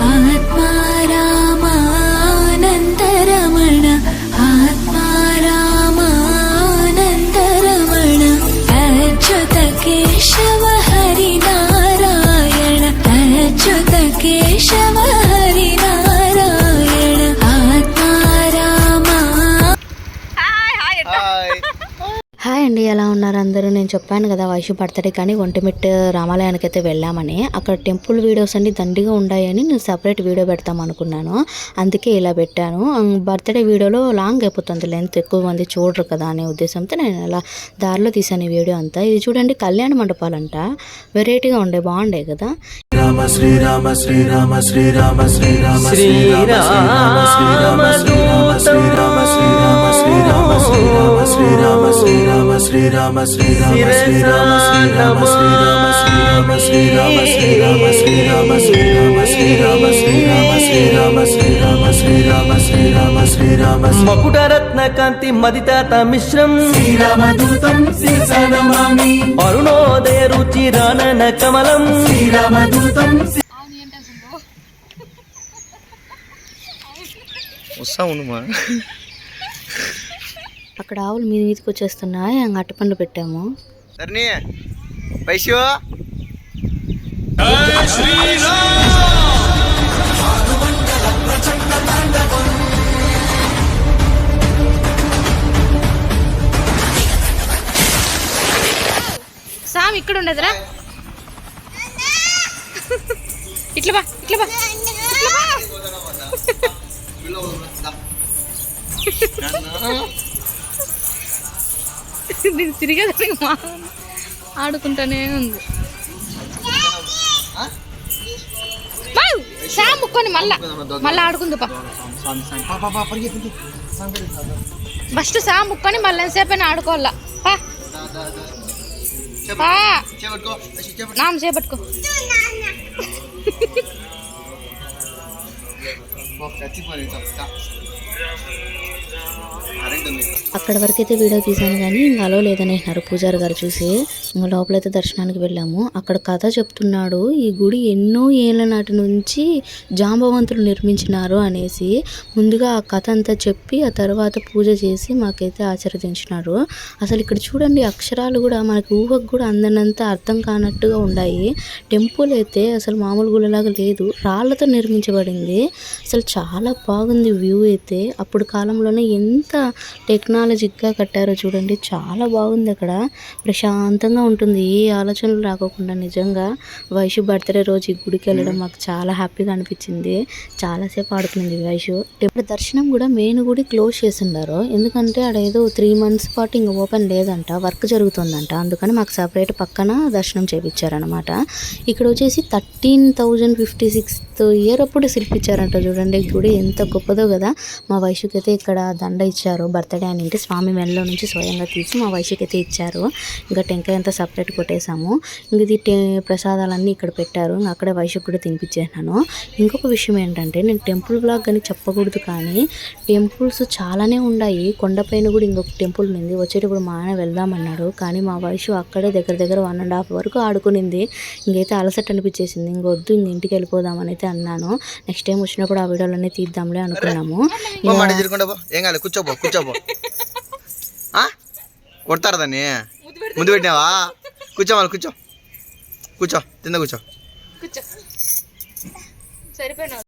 Anı అండి ఎలా ఉన్నారు అందరూ నేను చెప్పాను కదా వయసు బర్త్డే కానీ ఒంటిమిట్ రామాలయానికి అయితే వెళ్ళామని అక్కడ టెంపుల్ వీడియోస్ అన్ని దండిగా ఉన్నాయని నేను సపరేట్ వీడియో పెడతాం అనుకున్నాను అందుకే ఇలా పెట్టాను బర్త్డే వీడియోలో లాంగ్ అయిపోతుంది లెంత్ ఎక్కువ మంది చూడరు కదా అనే ఉద్దేశంతో నేను అలా దారిలో తీసాను ఈ వీడియో అంతా ఇది చూడండి కళ్యాణ మండపాలంట వెరైటీగా ఉండే బాగుండే కదా శ్రీరామ శ్రీరామ శ్రీరామ శ్రీరామ శ్రీరామ శ్రీరామ శ్రీరామ శ్రీరామ శ్రీరామ శ్రీరామ శ్రీరామ శ్రీరామ శ్రీరామ శ్రీరామ శ్రీరామ శ్రీరామ శ్రీరామ శ్రీరామ శ్రీరామ శ్రీరామ శ్రీరామ శ్రీరామ శ్రీరామ శ్రీరామ శ్రీరామ శ్రీరామ శ్రీరామ శ్రీరామ మకుటరత్న కాంతి మదితాత మిశ్రం శ్రీరామదూతం శిరసనమామి అరుణోదయ రుచి రానన కమలం శ్రీరామదూతం అక్కడ ఆవులు మీద మీదకి వచ్చేస్తున్నాయి అట్టపండు పెట్టాము. సామ్ ఇక్కడ ఉండదురా. ఇట్లా బా ఇట్లా బా. ఇట్లా బా. ఇది తిరిగేది మా ఆడుకుంటానే ఉంది. షాంపు కొని మళ్ళా. మళ్ళీ ఆడుకుంది ఫస్ట్ షాంపు కొని మళ్ళీ అయినా ఆడుకోవాలా. చేపట్టుకో. చచ్చిపోయి అక్కడ వరకైతే వీడియో తీశాను కానీ ఇంకా అలో లేదనేసినారు పూజారి గారు చూసి. ఇంకా లోపలైతే దర్శనానికి వెళ్ళాము. అక్కడ కథ చెప్తున్నాడు. ఈ గుడి ఎన్నో ఏళ్ళ నాటి నుంచి జాంబవంతులు నిర్మించినారు అనేసి ముందుగా ఆ కథ అంతా చెప్పి ఆ తర్వాత పూజ చేసి మాకైతే ఆశీర్వదించినారు. అసలు ఇక్కడ చూడండి అక్షరాలు కూడా మనకి ఊహకు కూడా అందనంత అర్థం కానట్టుగా ఉన్నాయి టెంపుల్ అయితే అసలు మామూలు గుళ్ళలాగా లేదు. రాళ్ళతో నిర్మించబడింది. అసలు చాలా బాగుంది వ్యూ అయితే. అప్పుడు కాలంలోనే ఎంత టెక్నాలజిక్గా కట్టారో చూడండి. చాలా బాగుంది అక్కడ. ప్రశాంతంగా ఉంటుంది. ఏ ఆలోచనలు రాకోకుండా నిజంగా వైషు బర్త్డే రోజు ఈ గుడికి వెళ్ళడం మాకు చాలా హ్యాపీగా అనిపించింది. చాలాసేపు ఆడుకునింది వైషు. ఇప్పుడు దర్శనం కూడా మెయిన్ గుడి క్లోజ్ చేసిండారు. ఎందుకంటే ఆడ ఏదో త్రీ మంత్స్ పాటు ఇంకా ఓపెన్ లేదంట. వర్క్ జరుగుతుందంట. అందుకని మాకు సపరేట్ పక్కన దర్శనం చేయించారనమాట ఇక్కడ వచ్చేసి thirteen thousand fifty sixth year అప్పుడు శిల్పించారంట చూడండి. గుడి ఎంత గొప్పదో కదా. మా వైశ్యకి అయితే ఇక్కడ దండ ఇచ్చారు. బర్త్డే అని అంటే స్వామి మెడలో నుంచి స్వయంగా తీసి మా వైశ్యకి అయితే ఇచ్చారు. ఇంకా టెంకాయ అంతా సపరేట్ కొట్టేసాము ఇంక ఇది ప్రసాదాలన్నీ ఇక్కడ పెట్టారు. ఇంకా అక్కడే వైశ్యకు కూడా తినిపించేసాను ఇంకొక విషయం ఏంటంటే నేను టెంపుల్ బ్లాగ్ అని చెప్పకూడదు కానీ టెంపుల్స్ చాలానే ఉన్నాయి కొండపైన కూడా ఇంకొక టెంపుల్ ఉంది. వచ్చేటప్పుడు మా ఆయన వెళ్దామన్నాడు. కానీ మా వయసు అక్కడే దగ్గర దగ్గర వన్ అండ్ హాఫ్ వరకు ఆడుకునింది. ఇంకైతే అలసట అనిపించేసింది. ఇంకొద్దు ఇంక ఇంటికి వెళ్ళిపోదామని అయితే అన్నాను. నెక్స్ట్ టైం వచ్చినప్పుడు ఆ వీడియోలన్నీ తీద్దాంలే అనుకున్నాము. పో మాట తిరుగుండా పో. ఏం కాదు కూర్చోపో కూర్చోపో ఆ? కొడతారు దాన్ని? ముందు పెట్టినావా? కూర్చో వాళ్ళు కూర్చో. కూర్చో తింద కూర్చో. కూర్చో. సరిపోయినా